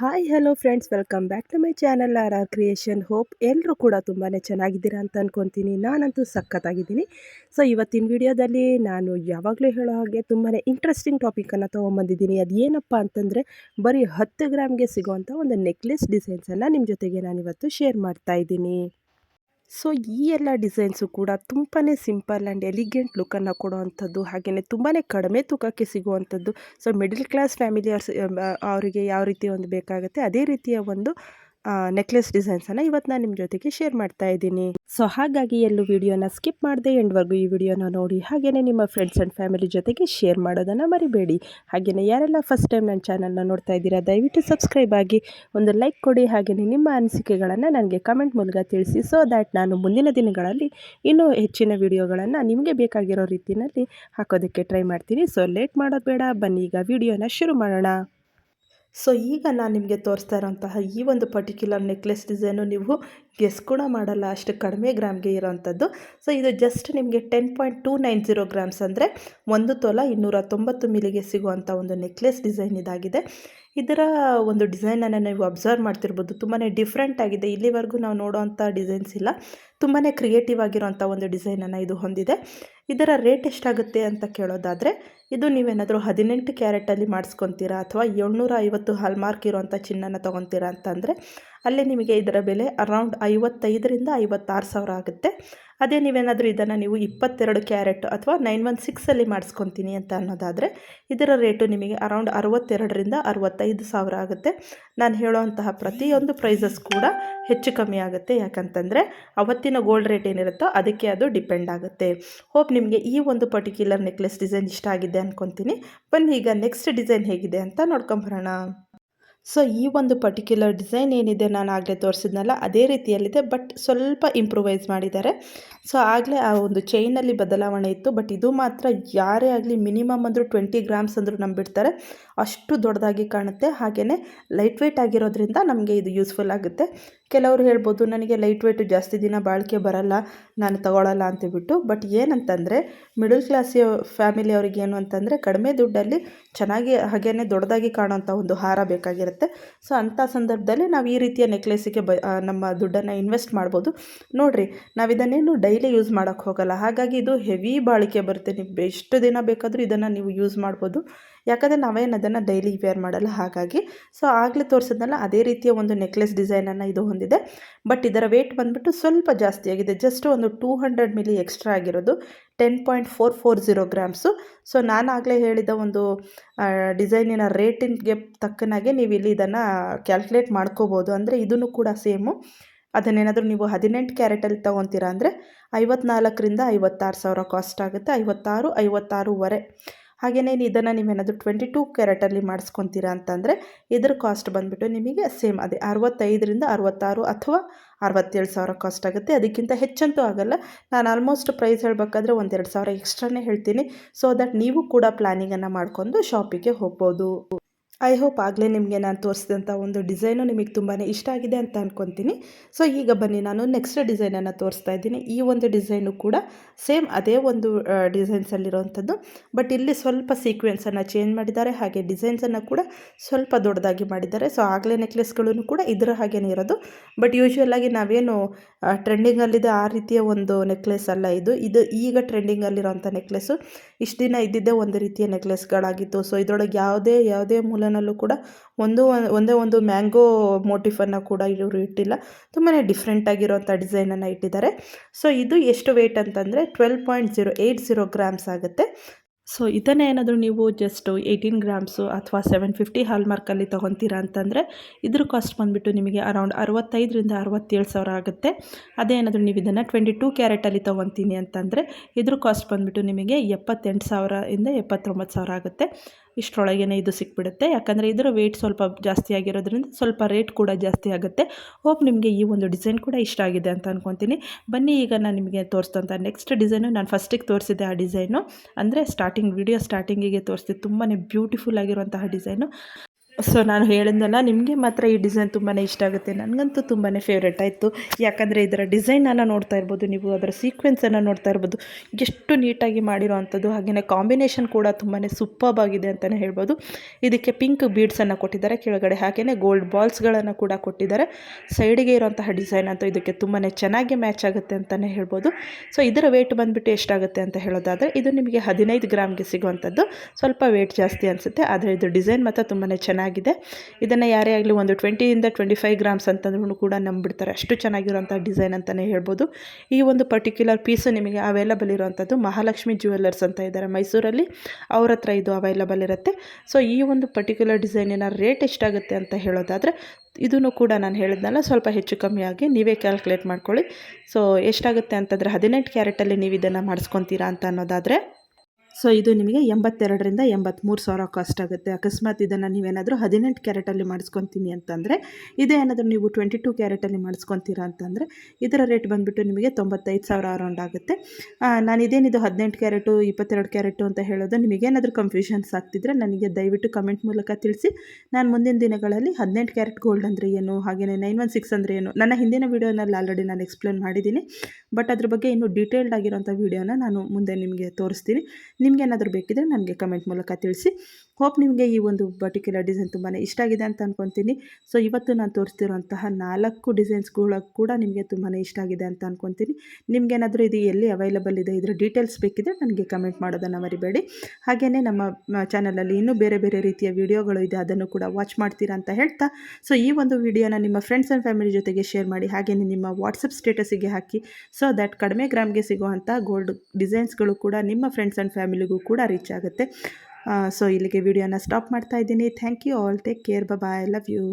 Hi hello friends welcome back to my channel R R creation hope ಎಲ್ಲರೂ ಕೂಡ ತುಂಬಾ ಚೆನ್ನಾಗಿದ್ದೀರಾ ಅಂತ ಅಂದ್ಕೊತೀನಿ ನಾನಂತೂ ಸಖತ್ತಾಗಿದ್ದೀನಿ. ಸೊ ಇವತ್ತಿನ ವಿಡಿಯೋದಲ್ಲಿ ನಾನು ಯಾವಾಗಲೂ ಹೇಳೋ ಹಾಗೆ ತುಂಬಾ ಇಂಟ್ರೆಸ್ಟಿಂಗ್ ಟಾಪಿಕನ್ನು ತೊಗೊಂಬಂದಿದ್ದೀನಿ. ಅದು ಏನಪ್ಪ ಅಂತಂದರೆ, ಬರೀ ಹತ್ತು ಗ್ರಾಮ್ಗೆ ಸಿಗುವಂಥ ಒಂದು ನೆಕ್ಲೆಸ್ ಡಿಸೈನ್ಸನ್ನು ನಿಮ್ಮ ಜೊತೆಗೆ ನಾನಿವತ್ತು ಶೇರ್ ಮಾಡ್ತಾ ಇದ್ದೀನಿ. ಸೊ, ಈ ಎಲ್ಲ ಡಿಸೈನ್ಸು ಕೂಡ ತುಂಬಾ ಸಿಂಪಲ್ ಆ್ಯಂಡ್ ಎಲಿಗೆಂಟ್ ಲುಕ್ಕನ್ನು ಕೊಡುವಂಥದ್ದು ಹಾಗೆಯೇ ತುಂಬಾ ಕಡಿಮೆ ತೂಕಕ್ಕೆ ಸಿಗುವಂಥದ್ದು. ಸೊ, ಮಿಡಲ್ ಕ್ಲಾಸ್ ಫ್ಯಾಮಿಲಿಯರ್ಸ್ ಅವರಿಗೆ ಯಾವ ರೀತಿ ಒಂದು ಬೇಕಾಗುತ್ತೆ, ಅದೇ ರೀತಿಯ ಒಂದು ನೆಕ್ಲೆಸ್ ಡಿಸೈನ್ಸನ್ನು ಇವತ್ತು ನಾನು ನಿಮ್ಮ ಜೊತೆಗೆ ಶೇರ್ ಮಾಡ್ತಾ ಇದ್ದೀನಿ. ಸೊ ಹಾಗಾಗಿ ಎಲ್ಲೂ ವಿಡಿಯೋನ ಸ್ಕಿಪ್ ಮಾಡದೆ ಎಂಡ್ವರೆಗೂ ಈ ವಿಡಿಯೋನ ನೋಡಿ ಹಾಗೆಯೇ ನಿಮ್ಮ ಫ್ರೆಂಡ್ಸ್ ಆ್ಯಂಡ್ ಫ್ಯಾಮಿಲಿ ಜೊತೆಗೆ ಶೇರ್ ಮಾಡೋದನ್ನು ಮರಿಬೇಡಿ. ಹಾಗೆಯೇ ಯಾರೆಲ್ಲ ಫಸ್ಟ್ ಟೈಮ್ ನನ್ನ ಚಾನಲ್ನ ನೋಡ್ತಾ ಇದ್ದೀರಾ, ದಯವಿಟ್ಟು ಸಬ್ಸ್ಕ್ರೈಬ್ ಆಗಿ ಒಂದು ಲೈಕ್ ಕೊಡಿ ಹಾಗೆಯೇ ನಿಮ್ಮ ಅನಿಸಿಕೆಗಳನ್ನು ನನಗೆ ಕಮೆಂಟ್ ಮೂಲಕ ತಿಳಿಸಿ. ಸೊ ದ್ಯಾಟ್ ನಾನು ಮುಂದಿನ ದಿನಗಳಲ್ಲಿ ಇನ್ನೂ ಹೆಚ್ಚಿನ ವಿಡಿಯೋಗಳನ್ನು ನಿಮಗೆ ಬೇಕಾಗಿರೋ ರೀತಿಯಲ್ಲಿ ಹಾಕೋದಕ್ಕೆ ಟ್ರೈ ಮಾಡ್ತೀನಿ. ಸೊ ಲೇಟ್ ಮಾಡೋದು ಬೇಡ, ಬನ್ನಿ ಈಗ ವಿಡಿಯೋನ ಶುರು ಮಾಡೋಣ. ಸೊ ಈಗ ನಾನು ನಿಮಗೆ ತೋರಿಸ್ತಾ ಇರೋಂತಹ ಈ ಒಂದು ಪರ್ಟಿಕ್ಯುಲರ್ ನೆಕ್ಲೆಸ್ ಡಿಸೈನು ನೀವು ಗೆಸ್ ಕೂಡ ಮಾಡಲ್ಲ. ಅಷ್ಟು ಕಡಿಮೆ ಗ್ರಾಮ್ಗೆ ಇರೋವಂಥದ್ದು ಸೊ ಇದು ಜಸ್ಟ್ ನಿಮಗೆ ten point two nine zero grams ಅಂದರೆ ಒಂದು ತೊಲ ಇನ್ನೂರ ತೊಂಬತ್ತು ಮಿಲಿಗೆ ಸಿಗುವಂಥ ಒಂದು ನೆಕ್ಲೆಸ್ ಡಿಸೈನ್ ಇದಾಗಿದೆ. ಇದರ ಒಂದು ಡಿಸೈನನ್ನು ನೀವು ಅಬ್ಸರ್ವ್ ಮಾಡ್ತಿರ್ಬೋದು. ತುಂಬಾ ಡಿಫ್ರೆಂಟ್ ಆಗಿದೆ. ಇಲ್ಲಿವರೆಗೂ ನಾವು ನೋಡೋವಂಥ ಡಿಸೈನ್ಸ್ ಇಲ್ಲ. ತುಂಬಾ ಕ್ರಿಯೇಟಿವ್ ಆಗಿರುವಂಥ ಒಂದು ಡಿಸೈನನ್ನು ಇದು ಹೊಂದಿದೆ. ಇದರ ರೇಟ್ ಎಷ್ಟಾಗುತ್ತೆ ಅಂತ ಕೇಳೋದಾದರೆ, ಇದು ನೀವೇನಾದರೂ ಹದಿನೆಂಟು ಕ್ಯಾರೆಟಲ್ಲಿ ಮಾಡಿಸ್ಕೊತೀರಾ ಅಥವಾ ಏಳ್ನೂರ ಐವತ್ತು ಹಾಲ್ಮಾರ್ಕ್ ಇರುವಂಥ ಚಿನ್ನನ ತೊಗೊತೀರಾ ಅಂತಂದರೆ, ಅಲ್ಲೇ ನಿಮಗೆ ಇದರ ಬೆಲೆ ಅರೌಂಡ್ ಐವತ್ತೈದರಿಂದ ಐವತ್ತಾರು ಸಾವಿರ ಆಗುತ್ತೆ. ಅದೇ ನೀವೇನಾದರೂ ಇದನ್ನು ನೀವು ಇಪ್ಪತ್ತೆರಡು ಕ್ಯಾರೆಟ್ ಅಥವಾ ನೈನ್ ಒನ್ ಸಿಕ್ಸಲ್ಲಿ ಮಾಡಿಸ್ಕೊತೀನಿ ಅಂತ ಅನ್ನೋದಾದರೆ ಇದರ ರೇಟು ನಿಮಗೆ ಅರೌಂಡ್ ಅರವತ್ತೆರಡರಿಂದ ಅರವತ್ತೈದು ಸಾವಿರ ಆಗುತ್ತೆ. ನಾನು ಹೇಳೋವಂತಹ ಪ್ರತಿಯೊಂದು ಪ್ರೈಸಸ್ ಕೂಡ ಹೆಚ್ಚು ಕಮ್ಮಿ ಆಗುತ್ತೆ. ಯಾಕಂತಂದರೆ ಅವತ್ತಿನ ಗೋಲ್ಡ್ ರೇಟ್ ಏನಿರುತ್ತೋ ಅದಕ್ಕೆ ಅದು ಡಿಪೆಂಡ್ ಆಗುತ್ತೆ. ಹೋಪ್ ನಿಮಗೆ ಈ ಒಂದು ಪರ್ಟಿಕ್ಯುಲರ್ ನೆಕ್ಲೆಸ್ ಡಿಸೈನ್ ಇಷ್ಟ ಆಗಿದೆ ಅಂದ್ಕೊತೀನಿ ಬನ್ನಿ, ಈಗ ನೆಕ್ಸ್ಟ್ ಡಿಸೈನ್ ಹೇಗಿದೆ ಅಂತ ನೋಡ್ಕೊಂಬರೋಣ. ಸೊ ಈ ಒಂದು ಪರ್ಟಿಕ್ಯುಲರ್ ಡಿಸೈನ್ ಏನಿದೆ ನಾನು ಆಗಲೇ ತೋರಿಸಿದ್ನಲ್ಲ, ಅದೇ ರೀತಿಯಲ್ಲಿದೆ ಬಟ್ ಸ್ವಲ್ಪ ಇಂಪ್ರೂವೈಸ್ ಮಾಡಿದ್ದಾರೆ. ಸೊ ಆಗಲೇ ಆ ಒಂದು ಚೈನಲ್ಲಿ ಬದಲಾವಣೆ ಇತ್ತು ಬಟ್ ಇದು ಮಾತ್ರ ಯಾರೇ ಆಗಲಿ ಮಿನಿಮಮ್ ಅಂದರೂ ಟ್ವೆಂಟಿ ಗ್ರಾಮ್ಸ್ ಅಂದರೂ ನಂಬಿಡ್ತಾರೆ. ಅಷ್ಟು ದೊಡ್ಡದಾಗಿ ಕಾಣುತ್ತೆ. ಹಾಗೆಯೇ ಲೈಟ್ ವೆಯ್ಟ್ ಆಗಿರೋದ್ರಿಂದ ನಮಗೆ ಇದು ಯೂಸ್ಫುಲ್ ಆಗುತ್ತೆ. ಕೆಲವರು ಹೇಳ್ಬೋದು, ನನಗೆ ಲೈಟ್ ವೆಯ್ಟು ಜಾಸ್ತಿ ದಿನ ಬಾಳಿಕೆ ಬರಲ್ಲ, ನಾನು ತಗೊಳ್ಳಲ್ಲ ಅಂತೇಳ್ಬಿಟ್ಟು ಬಟ್ ಏನಂತಂದರೆ ಮಿಡಲ್ ಕ್ಲಾಸ್ ಫ್ಯಾಮಿಲಿಯವ್ರಿಗೆ ಏನು ಅಂತಂದರೆ, ಕಡಿಮೆ ದುಡ್ಡಲ್ಲಿ ಚೆನ್ನಾಗಿ ಹಾಗೆಯೇ ದೊಡ್ಡದಾಗಿ ಕಾಣೋಂಥ ಒಂದು ಹಾರ ಬೇಕಾಗಿರುತ್ತೆ. ಸೊ ಅಂಥ ಸಂದರ್ಭದಲ್ಲಿ ನಾವು ಈ ರೀತಿಯ ನೆಕ್ಲೆಸಿಗೆ ಬ ನಮ್ಮ ದುಡ್ಡನ್ನು ಇನ್ವೆಸ್ಟ್ ಮಾಡ್ಬೋದು. ನೋಡಿರಿ, ನಾವು ಇದನ್ನೇನು ಡೈಲಿ ಯೂಸ್ ಮಾಡೋಕ್ಕೆ ಹೋಗಲ್ಲ. ಹಾಗಾಗಿ ಇದು ಹೆವಿ ಬಾಳಿಕೆ ಬರುತ್ತೆ. ನೀವು ಎಷ್ಟು ದಿನ ಬೇಕಾದರೂ ಇದನ್ನು ನೀವು ಯೂಸ್ ಮಾಡ್ಬೋದು. ಯಾಕಂದರೆ ನಾವೇನು ಅದನ್ನು ಡೈಲಿ ವೇರ್ ಮಾಡಲ್ಲ, ಹಾಗಾಗಿ. ಸೊ ಆಗಲೇ ತೋರಿಸಿದ್ನಲ್ಲ, ಅದೇ ರೀತಿಯ ಒಂದು ನೆಕ್ಲೆಸ್ ಡಿಸೈನನ್ನು ಇದು ಹೊಂದಿದೆ. ಬಟ್ ಇದರ ವೇಟ್ ಬಂದುಬಿಟ್ಟು ಸ್ವಲ್ಪ ಜಾಸ್ತಿ ಆಗಿದೆ. ಜಸ್ಟ್ ಒಂದು ಟೂ ಹಂಡ್ರೆಡ್ ಮಿಲಿ ಎಕ್ಸ್ಟ್ರಾ ಆಗಿರೋದು. Ten point four four zero grams so ನಾನು ಆಗಲೇ ಹೇಳಿದ ಒಂದು ಡಿಸೈನಿನ ರೇಟಿಗೆ ತಕ್ಕನಾಗೆ ನೀವು ಇಲ್ಲಿ ಇದನ್ನು ಕ್ಯಾಲ್ಕುಲೇಟ್ ಮಾಡ್ಕೋಬೋದು. ಅಂದರೆ ಇದನ್ನು ಕೂಡ ಸೇಮು ಅದನ್ನೇನಾದರೂ ನೀವು ಹದಿನೆಂಟು ಕ್ಯಾರೆಟಲ್ಲಿ ತೊಗೊತೀರಾ ಅಂದರೆ ಐವತ್ನಾಲ್ಕರಿಂದ ಐವತ್ತಾರು ಸಾವಿರ ಕಾಸ್ಟ್ ಆಗುತ್ತೆ. ಐವತ್ತಾರು, ಐವತ್ತಾರೂವರೆ. ಹಾಗೆಯೇ ಇದನ್ನು ನೀವೇನಾದರೂ ಟ್ವೆಂಟಿ ಟೂ ಕ್ಯಾರೆಟಲ್ಲಿ ಮಾಡಿಸ್ಕೊತೀರಾ ಅಂತಂದರೆ ಇದ್ರ ಕಾಸ್ಟ್ ಬಂದುಬಿಟ್ಟು ನಿಮಗೆ ಸೇಮ್ ಅದೇ ಅರವತ್ತೈದರಿಂದ ಅರವತ್ತಾರು ಅಥವಾ ಅರವತ್ತೇಳು ಸಾವಿರ ಕಾಸ್ಟ್ ಆಗುತ್ತೆ. ಅದಕ್ಕಿಂತ ಹೆಚ್ಚಂತೂ ಆಗಲ್ಲ. ನಾನು ಆಲ್ಮೋಸ್ಟ್ ಪ್ರೈಸ್ ಹೇಳಬೇಕಾದ್ರೆ ಒಂದೆರಡು ಸಾವಿರ ಎಕ್ಸ್ಟ್ರಾನೇ ಹೇಳ್ತೀನಿ. ಸೊ ದಟ್ ನೀವು ಕೂಡ ಪ್ಲ್ಯಾನಿಂಗನ್ನು ಮಾಡಿಕೊಂಡು ಶಾಪಿಗೆ ಹೋಗ್ಬೋದು. ಐ ಹೋಪ್ ಆಗಲೇ ನಿಮಗೆ ನಾನು ತೋರಿಸಿದಂಥ ಒಂದು ಡಿಸೈನು ನಿಮಗೆ ತುಂಬಾ ಇಷ್ಟ ಆಗಿದೆ ಅಂತ ಅಂದ್ಕೊತೀನಿ ಸೊ, ಈಗ ಬನ್ನಿ, ನಾನು ನೆಕ್ಸ್ಟ್ ಡಿಸೈನನ್ನು ತೋರಿಸ್ತಾ ಇದ್ದೀನಿ. ಈ ಒಂದು ಡಿಸೈನು ಕೂಡ ಸೇಮ್ ಅದೇ ಒಂದು ಡಿಸೈನ್ಸಲ್ಲಿರುವಂಥದ್ದು. ಬಟ್ ಇಲ್ಲಿ ಸ್ವಲ್ಪ ಸೀಕ್ವೆನ್ಸನ್ನು ಚೇಂಜ್ ಮಾಡಿದ್ದಾರೆ, ಹಾಗೆ ಡಿಸೈನ್ಸನ್ನು ಕೂಡ ಸ್ವಲ್ಪ ದೊಡ್ಡದಾಗಿ ಮಾಡಿದ್ದಾರೆ. ಸೊ, ಆಗಲೇ ನೆಕ್ಲೆಸ್ಗಳೂ ಕೂಡ ಇದರ ಹಾಗೇನೇ ಇರೋದು. ಬಟ್ ಯೂಶ್ವಲಾಗಿ ನಾವೇನು ಟ್ರೆಂಡಿಂಗಲ್ಲಿದೆ ಆ ರೀತಿಯ ಒಂದು ನೆಕ್ಲೆಸ್ ಅಲ್ಲ ಇದು. ಇದು ಈಗ ಟ್ರೆಂಡಿಂಗಲ್ಲಿರೋಂಥ ನೆಕ್ಲೆಸ್ಸು ಇಷ್ಟು ದಿನ ಇದ್ದಿದ್ದೇ ಒಂದು ರೀತಿಯ ನೆಕ್ಲೆಸ್ಗಳಾಗಿತ್ತು ಸೊ ಇದರೊಳಗೆ ಯಾವುದೇ ಯಾವುದೇ ಮೂಲನಲ್ಲೂ ಕೂಡ ಒಂದು, ಒಂದೇ ಒಂದು ಮ್ಯಾಂಗೋ ಮೋಟಿಫನ್ನು ಕೂಡ ಇವರು ಇಟ್ಟಿಲ್ಲ. ತುಂಬಾ ಡಿಫ್ರೆಂಟ್ ಆಗಿರೋಂಥ ಡಿಸೈನನ್ನು ಇಟ್ಟಿದ್ದಾರೆ. ಸೊ ಇದು ಎಷ್ಟು ವೆಯ್ಟ್ ಅಂತಂದರೆ twelve point zero eight zero grams ಆಗುತ್ತೆ. ಸೊ ಇದನ್ನೇ ಏನಾದರೂ ನೀವು ಜಸ್ಟು ಏಯ್ಟೀನ್ ಗ್ರಾಮ್ಸು ಅಥವಾ ಸೆವೆನ್ ಫಿಫ್ಟಿ ಹಾಲ್ಮಾರ್ಕಲ್ಲಿ ತೊಗೊತೀರಾ ಅಂತಂದರೆ, ಇದ್ರ ಕಾಸ್ಟ್ ಬಂದುಬಿಟ್ಟು ನಿಮಗೆ ಅರೌಂಡ್ ಅರವತ್ತೈದರಿಂದ ಅರವತ್ತೇಳು ಸಾವಿರ ಆಗುತ್ತೆ. ಅದೇ ಏನಾದರೂ ನೀವು ಇದನ್ನು ಟ್ವೆಂಟಿ ಟೂ ಕ್ಯಾರೆಟಲ್ಲಿ ತೊಗೊತೀನಿ ಅಂತಂದರೆ, ಇದ್ರ ಕಾಸ್ಟ್ ಬಂದುಬಿಟ್ಟು ನಿಮಗೆ ಎಪ್ಪತ್ತೆಂಟು ಸಾವಿರದಿಂದ ಎಪ್ಪತ್ತೊಂಬತ್ತು ಸಾವಿರ ಆಗುತ್ತೆ. ಇಷ್ಟರೊಳಗೇ ಇದು ಸಿಕ್ಬಿಡುತ್ತೆ. ಯಾಕಂದರೆ ಇದರ ವೆಯ್ಟ್ ಸ್ವಲ್ಪ ಜಾಸ್ತಿ ಆಗಿರೋದ್ರಿಂದ ಸ್ವಲ್ಪ ರೇಟ್ ಕೂಡ ಜಾಸ್ತಿ ಆಗುತ್ತೆ. ಹೋಪ್ ನಿಮಗೆ ಈ ಒಂದು ಡಿಸೈನ್ ಕೂಡ ಇಷ್ಟ ಆಗಿದೆ ಅಂತ ಅಂದ್ಕೊತೀನಿ ಬನ್ನಿ, ಈಗ ನಾನು ನಿಮಗೆ ತೋರಿಸ್ತಂಥ ನೆಕ್ಸ್ಟ್ ಡಿಸೈನು ನಾನು ಫಸ್ಟಿಗೆ ತೋರಿಸಿದೆ ಆ ಡಿಸೈನು ಅಂದರೆ ಸ್ಟಾರ್ಟಿಂಗ್ ವಿಡಿಯೋ ಸ್ಟಾರ್ಟಿಂಗಿಗೆ ತೋರಿಸ್ತೀವಿ ತುಂಬಾ ಬ್ಯೂಟಿಫುಲ್ ಆಗಿರುವಂತಹ ಡಿಸೈನು ಸೊ ನಾನು ಹೇಳಿದ್ನಲ್ಲ, ನಿಮಗೆ ಮಾತ್ರ ಈ ಡಿಸೈನ್ ತುಂಬಾ ಇಷ್ಟ ಆಗುತ್ತೆ. ನನಗಂತೂ ತುಂಬಾ ಫೇವ್ರೇಟ್ ಆಯಿತು. ಯಾಕಂದರೆ ಇದರ ಡಿಸೈನನ್ನು ನೋಡ್ತಾ ಇರ್ಬೋದು ನೀವು, ಅದರ ಸೀಕ್ವೆನ್ಸನ್ನು ನೋಡ್ತಾ ಇರ್ಬೋದು. ಎಷ್ಟು ನೀಟಾಗಿ ಮಾಡಿರೋ ಅಂಥದ್ದು ಹಾಗೆಯೇ ಕಾಂಬಿನೇಷನ್ ಕೂಡ ತುಂಬಾ ಸೂಪರ್ ಆಗಿದೆ ಅಂತಲೇ ಹೇಳ್ಬೋದು. ಇದಕ್ಕೆ ಪಿಂಕ್ ಬೀಡ್ಸನ್ನು ಕೊಟ್ಟಿದ್ದಾರೆ. ಕೆಳಗಡೆ ಹಾಗೆಯೇ ಗೋಲ್ಡ್ ಬಾಲ್ಸ್ಗಳನ್ನು ಕೂಡ ಕೊಟ್ಟಿದ್ದಾರೆ. ಸೈಡಿಗೆ ಇರುವಂತಹ ಡಿಸೈನ್ ಅಂತೂ ಇದಕ್ಕೆ ತುಂಬಾ ಚೆನ್ನಾಗಿ ಮ್ಯಾಚ್ ಆಗುತ್ತೆ ಅಂತಲೇ ಹೇಳ್ಬೋದು. ಸೊ ಇದರ ವೇಟ್ ಬಂದುಬಿಟ್ಟು ಎಷ್ಟಾಗುತ್ತೆ ಅಂತ ಹೇಳೋದಾದರೆ, ಇದು ನಿಮಗೆ ಹದಿನೈದು ಗ್ರಾಮ್ಗೆ ಸಿಗುವಂಥದ್ದು. ಸ್ವಲ್ಪ ವೇಟ್ ಜಾಸ್ತಿ ಅನಿಸುತ್ತೆ, ಆದರೆ ಇದು ಡಿಸೈನ್ ಮಾತ್ರ ತುಂಬಾ ಚೆನ್ನಾಗಿದೆ. ಇದನ್ನು ಯಾರೇ ಆಗಲಿ ಒಂದು ಟ್ವೆಂಟಿಯಿಂದ ಟ್ವೆಂಟಿ ಫೈವ್ ಗ್ರಾಮ್ಸ್ ಅಂತಂದ್ರೂ ಕೂಡ ನಂಬಿಡ್ತಾರೆ. ಅಷ್ಟು ಚೆನ್ನಾಗಿರುವಂಥ ಡಿಸೈನ್ ಅಂತಲೇ ಹೇಳ್ಬೋದು. ಈ ಒಂದು ಪರ್ಟಿಕ್ಯುಲರ್ ಪೀಸು ನಿಮಗೆ ಅವೈಲಬಲ್ ಇರುವಂಥದ್ದು ಮಹಾಲಕ್ಷ್ಮಿ ಜ್ಯುವೆಲ್ಲರ್ಸ್ ಅಂತ ಇದ್ದಾರೆ ಮೈಸೂರಲ್ಲಿ. ಅವ್ರ ಹತ್ರ ಇದು ಅವೈಲಬಲ್ ಇರುತ್ತೆ. ಸೊ ಈ ಒಂದು ಪರ್ಟಿಕ್ಯುಲರ್ ಡಿಸೈನಿನ ರೇಟ್ ಎಷ್ಟಾಗುತ್ತೆ ಅಂತ ಹೇಳೋದಾದರೆ ಇದನ್ನು ಕೂಡ ನಾನು ಹೇಳಿದ್ನಲ್ಲ, ಸ್ವಲ್ಪ ಹೆಚ್ಚು ಕಮ್ಮಿಯಾಗಿ ನೀವೇ ಕ್ಯಾಲ್ಕುಲೇಟ್ ಮಾಡ್ಕೊಳ್ಳಿ. ಸೊ ಎಷ್ಟಾಗುತ್ತೆ ಅಂತಂದರೆ ಹದಿನೆಂಟು ಕ್ಯಾರೆಟಲ್ಲಿ ನೀವು ಇದನ್ನು ಮಾಡಿಸ್ಕೊತೀರಾ ಅಂತ ಅನ್ನೋದಾದರೆ ಸೊ ಇದು ನಿಮಗೆ ಎಂಬತ್ತೆರಡರಿಂದ ಎಂಬತ್ತ್ಮೂರು ಸಾವಿರ ಕಾಸ್ಟ್ ಆಗುತ್ತೆ. ಅಕಸ್ಮಾತ್ ಇದನ್ನು ನೀವೇನಾದರೂ ಹದಿನೆಂಟು ಕ್ಯಾರೆಟಲ್ಲಿ ಮಾಡಿಸ್ಕೊತೀನಿ ಅಂತಂದರೆ, ಇದೇ ಏನಾದರೂ ನೀವು ಟ್ವೆಂಟಿ ಟು ಕ್ಯಾರೆಟಲ್ಲಿ ಮಾಡಿಸ್ಕೊತೀರಾ ಅಂತಂದರೆ, ಇದರ ರೇಟ್ ಬಂದುಬಿಟ್ಟು ನಿಮಗೆ ತೊಂಬತ್ತೈದು ಸಾವಿರ ಅರೌಂಡ್ ಆಗುತ್ತೆ. ನಾನು ಇದೇನಿದು ಹದಿನೆಂಟು ಕ್ಯಾರೆಟು, ಇಪ್ಪತ್ತೆರಡು ಕ್ಯಾರೆಟು ಅಂತ ಹೇಳೋದು ನಿಮಗೇನಾದರೂ ಕನ್ಫ್ಯೂಷನ್ಸ್ ಆಗ್ತಿದ್ರೆ ನನಗೆ ದಯವಿಟ್ಟು ಕಮೆಂಟ್ ಮೂಲಕ ತಿಳಿಸಿ. ನಾನು ಮುಂದಿನ ದಿನಗಳಲ್ಲಿ ಹದಿನೆಂಟು ಕ್ಯಾರೆಟ್ ಗೋಲ್ಡ್ ಅಂದರೆ ಏನು ಹಾಗೆಯೇ ನೈನ್ ಒನ್ ಸಿಕ್ಸ್ ಅಂದರೆ ಏನು, ನನ್ನ ಹಿಂದಿನ ವೀಡಿಯೋನಲ್ಲಿ ಆಲ್ರೆಡಿ ನಾನು ಎಕ್ಸ್ಪ್ಲೇನ್ ಮಾಡಿದ್ದೀನಿ. ಬಟ್ ಅದ್ರ ಬಗ್ಗೆ ಇನ್ನೂ ಡೀಟೇಲ್ಡ್ ಆಗಿರೋಂಥ ವೀಡಿಯೋನ ನಾನು ಮುಂದೆ ನಿಮಗೆ ತೋರಿಸ್ತೀನಿ. ನಿಮ್ಗೆ ಏನಾದರೂ ಬೇಕಿದ್ರೆ ನನಗೆ ಕಮೆಂಟ್ ಮೂಲಕ ತಿಳಿಸಿ. ಹೋಪ್ ನಿಮಗೆ ಈ ಒಂದು ಪರ್ಟಿಕ್ಯುಲರ್ ಡಿಸೈನ್ ತುಂಬಾ ಇಷ್ಟ ಆಗಿದೆ ಅಂತ ಅಂದ್ಕೊತೀನಿ ಸೊ ಇವತ್ತು ನಾನು ತೋರಿಸ್ತಿರೋಂತಹ ನಾಲ್ಕು ಡಿಸೈನ್ಸ್ಗಳು ಕೂಡ ನಿಮಗೆ ತುಂಬಾ ಇಷ್ಟ ಆಗಿದೆ ಅಂತ ಅಂದ್ಕೊತೀನಿ ನಿಮ್ಗೇನಾದರೂ ಇದು ಎಲ್ಲಿ ಅವೈಲಬಲ್ ಇದೆ, ಇದರ ಡೀಟೇಲ್ಸ್ ಬೇಕಿದ್ರೆ ನನಗೆ ಕಮೆಂಟ್ ಮಾಡೋದನ್ನು ಮರಿಬೇಡಿ. ಹಾಗೆಯೇ ನಮ್ಮ ಚಾನಲಲ್ಲಿ ಇನ್ನೂ ಬೇರೆ ಬೇರೆ ರೀತಿಯ ವಿಡಿಯೋಗಳು ಇದೆ, ಅದನ್ನು ಕೂಡ ವಾಚ್ ಮಾಡ್ತೀರಾ ಅಂತ ಹೇಳ್ತಾ. ಸೊ ಈ ಒಂದು ವಿಡಿಯೋನ ನಿಮ್ಮ ಫ್ರೆಂಡ್ಸ್ ಆ್ಯಂಡ್ ಫ್ಯಾಮಿಲಿ ಜೊತೆಗೆ ಶೇರ್ ಮಾಡಿ ಹಾಗೆಯೇ ನಿಮ್ಮ ವಾಟ್ಸಪ್ ಸ್ಟೇಟಸಿಗೆ ಹಾಕಿ. ಸೊ ದ್ಯಾಟ್ ಕಡಿಮೆ ಗ್ರಾಮ್ಗೆ ಸಿಗುವಂಥ ಗೋಲ್ಡ್ ಡಿಸೈನ್ಸ್ಗಳು ಕೂಡ ನಿಮ್ಮ ಫ್ರೆಂಡ್ಸ್ ಆ್ಯಂಡ್ ಫ್ಯಾಮಿಲಿಗೂ ಕೂಡ ರೀಚ್ ಆಗುತ್ತೆ. ಸೊ ಇಲ್ಲಿಗೆ ವಿಡಿಯೋನ ಸ್ಟಾಪ್ ಮಾಡ್ತಾ ಇದ್ದೀನಿ. Thank you all take care bye love you